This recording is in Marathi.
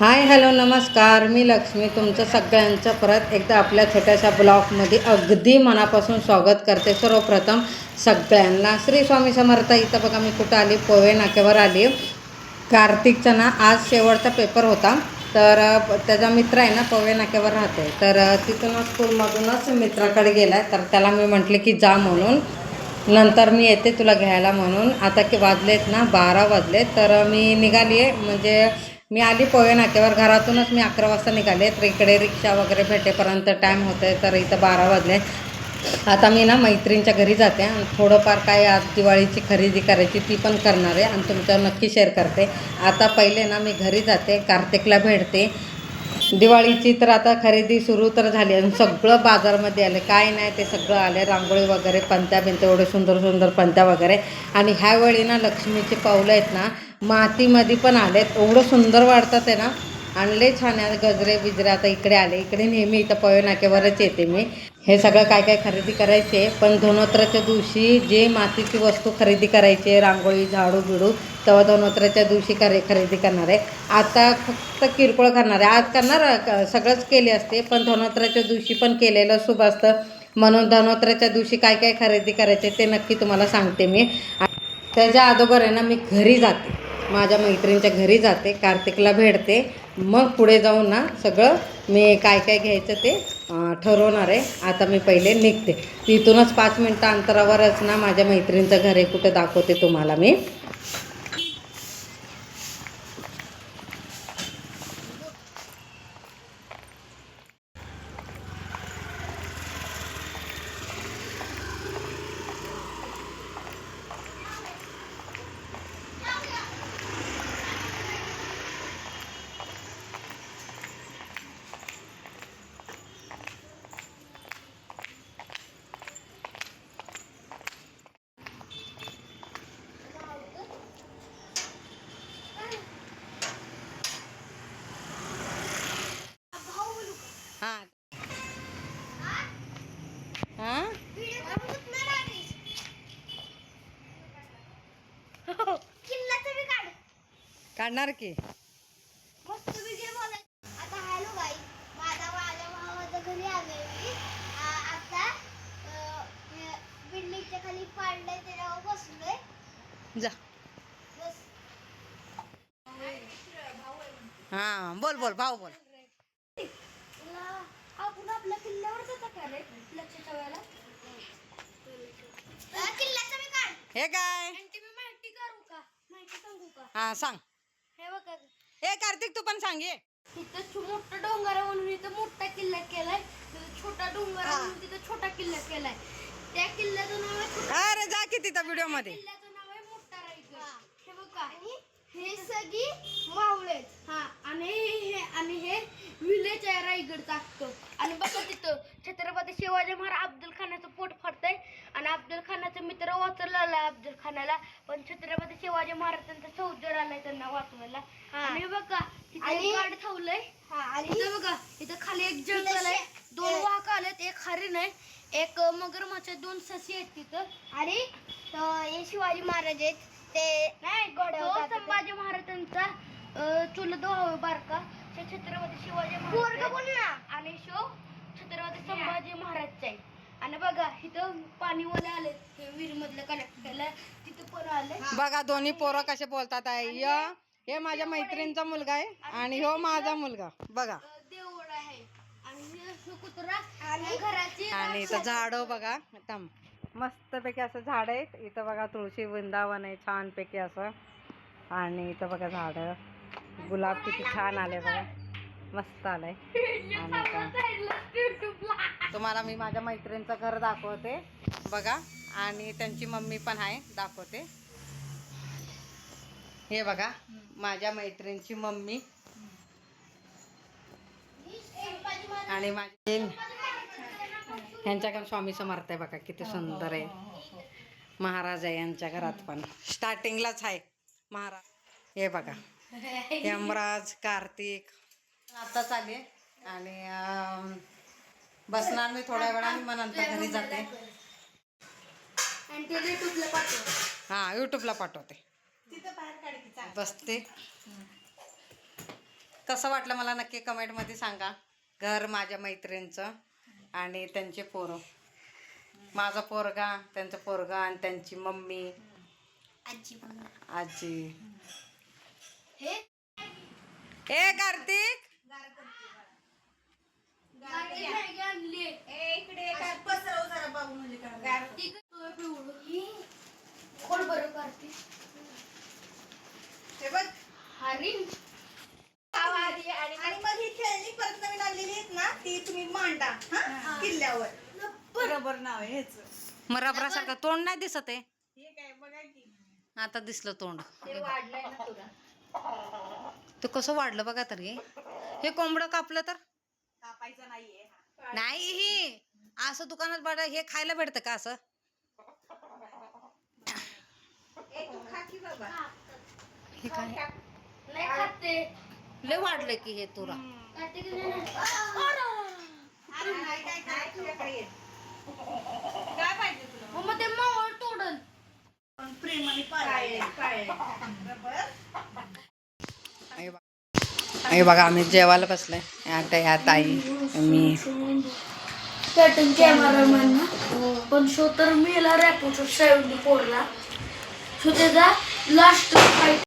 हाय हॅलो नमस्कार. मी लक्ष्मी. तुमचं सगळ्यांचं परत एकदा आपल्या छोट्याशा ब्लॉगमध्ये अगदी मनापासून स्वागत करते. सर्वप्रथम सगळ्यांना श्री स्वामी समर्थ. इथं बघा मी कुठं आली? पोहे नाक्यावर आली. कार्तिकचा ना आज शेवटचा पेपर होता. तर त्याचा मित्र आहे ना पोहे नाक्यावर राहते. तर तिथूनच स्कूलमधूनच मित्राकडे गेला तर त्याला मी म्हटले की जा म्हणून. नंतर मी येते तुला घ्यायला म्हणून. आता की वाजलेत ना बारा वाजलेत. तर मी निघाली आहे म्हणजे मी आली पोहे नाक्यावर घरातूनच मी अकरा वाजता निघाले. तर इकडे रिक्षा वगैरे भेटेपर्यंत टाईम होते तर इथं बारा वाजले. आता मी ना मैत्रिणीच्या घरी जाते. आणि थोडंफार काय आज दिवाळीची खरेदी करायची ती पण करणार आहे. आणि तुमच्यावर नक्की शेअर करते. आता पहिले ना मी घरी जाते कार्तिकला भेटते. दिवाळीची तर आता खरेदी सुरू तर झाली आणि सगळं बाजारमध्ये आले. काय नाही ते सगळं आले. रांगोळी वगैरे पंत्या बिंत्या एवढे सुंदर सुंदर पंत्या वगैरे. आणि ह्यावेळी ना लक्ष्मीचे पावलं आहेत ना मातीमध्ये पण आले आहेत एवढं सुंदर वाढतात आहे ना आणले छान गजरे बिजरे आता इकडे आले. इकडे नेहमी इथं पवे नाक्यावरच येते मी. हे सगळं काय काय खरेदी करायचे पण धनोत्राच्या दिवशी जे मातीची वस्तू खरेदी करायची रांगोळी झाडू बिडू तेव्हा धनोत्राच्या दिवशी करे खरेदी करणार आहे. आता फक्त किरकोळ करणार आहे. आज करणार सगळंच केले असते पण धनोत्राच्या दिवशी पण केलेलं शुभ असतं. म्हणून धनोत्राच्या दिवशी काय काय खरेदी करायचे ते नक्की तुम्हाला सांगते मी. त्याच्या अगोदर आहे ना मी घरी जाते. माझ्या मैत्रिणीच्या घरी जाते कार्तिकला भेटते. मग पुढे जाऊन ना सगळं मी काय काय घ्यायचं ते ठरवणार आहे. आता मी पहिले निघते. तिथूनच पाच मिनटं अंतरावरच ना माझ्या मैत्रिणीचं घर आहे कुठे दाखवते तुम्हाला मी हां हां काढणार की? आता हॅलो माझा माझ्या घरी आले मी. आ- आता बिल्डिंगच्या खाली पाडलंय त्याच्यावर बसलोय. जा. बस. हां बोल बोल भाऊ बोल. तुला आपण आपल्या किल्ल्यावर जाता का रे? लक्षाच्या वेळेला किल्ल्याचं मी काढ हे काय आणि मी माहिती करू का माहिती सांगू का हां सांग. हे बघा. कार्तिक तू पण सांग ये. तिथं मोठा डोंगर आहे म्हणून इथं मोठा किल्ला केलाय. तिथं छोटा डोंगर आहे म्हणून तिथं छोटा किल्ला केलाय. त्या किल्ल्याचं नाव आहे छोटा अरे जा की तिथं व्हिडिओमध्ये किल्ल्याचं नाव आहे मोठा रायगड. हे. बघा. आणि हे सगळी मावळेत हा आणि हे आणि हे विलेज आहे रायगडचा असतो आणि बघा तिथं छत्रपती शिवाजी महाराज अब्दुल खानाचं पोट फाडतंय. आणि अब्दुल खानाचा मित्र वाचवला आलाय अब्दुल खानाला. पण छत्रपती शिवाजी महाराजांचा फौजदार आलाय त्यांना वाचवायला आणि हे बघा तिथे गाड ठेवलंय इथं बघा इथं खाली एक जंगल आहे दोन वाघ आलेत एक हरिण आहे एक मगरमच्छ दोन ससी आहेत तिथं. आणि हे शिवाजी महाराज आहेत. ते नाही संभाजी महाराजांचा चुलत भाऊ बारका. ते छत्रपती शिवाजी महाराज आणि शो छत्रपती संभाजी महाराजचा आहे आणि बघा इथं पाणीवाले आले हे विहीर मधलं कनेक्ट केलं तिथं पण आले बघा दोन्ही पोरं कसे बोलतात आहे य हे माझ्या मैत्रिणीचा मुलगा आहे आणि हो माझा मुलगा. बघा. आहे. आणि कुत्रा आणि घराची आणि इथं झाड बघा. एकदम मस्तपैकी असं झाड आहेत. इथं बघा तुळशी वृंदावन आहे छानपैकी असं. आणि इथं बघा झाड. गुलाब किती छान आले बघा. मस्त आलंय. आणि तुम्हाला मी माझ्या मैत्रिणीचं घर दाखवते. बघा. आणि त्यांची मम्मी पण आहे. दाखवते. हे बघा माझ्या मैत्रिणीची मम्मी. आणि माझी यांच्याकडे स्वामी समर्थ आहे बघा किती सुंदर आहे. महाराज आहे यांच्या घरात पण. स्टार्टिंगलाच आहे. महाराज. हे बघा. यमराज कार्तिक. आताच आले आणि बसणार मी थोड्या वेळाने मग नंतर घरी जाते. हां यूट्यूबला पाठवते. बसते. कसं वाटलं मला नक्की कमेंटमध्ये सांगा. घर माझ्या मैत्रिणीचं आणि त्यांचे पोरं. माझा पोरगा त्यांचा पोरगा आणि त्यांची मम्मी. आजी आजी. हे? ए कार्तिक? हरिण आणि मग ही खेळणी परत नवीन आणलेली आहेत ना ती तुम्ही मांडा हा किल्ल्यावर. रबर. नाव आहे ह्याच मग रबरासारखं तोंड नाही दिसत आहे? हे काय बघा की. आता दिसलं तोंड. ते वाढलंय ना तुला. ते कसं वाढलं बघा तरी हे. कोंबडं कापलं तर? कापायचं नाहीये. हा. नाही हे. असं दुकानात बघा हे खायला भेटतं का असं? ए, तू खा की बाबा. हे काय? नाही खाते. लय वाढलं की हे तुरा. खाते की नाही? अरे नाही, काय काय तुझ्याकडे? ये. काय पाहिजे तुला? हो, मग ते मावळ तोडल. पण प्रेमाने पाळले रबर हे बघा आम्ही जेवायला बसलोय. आता ह्या ताई मी पॅटर्न कॅमेरामॅन ना? पण शो तर मेला रॅपोचा सेव्हन्टी फोरला सो त्याचा लास्ट फाईट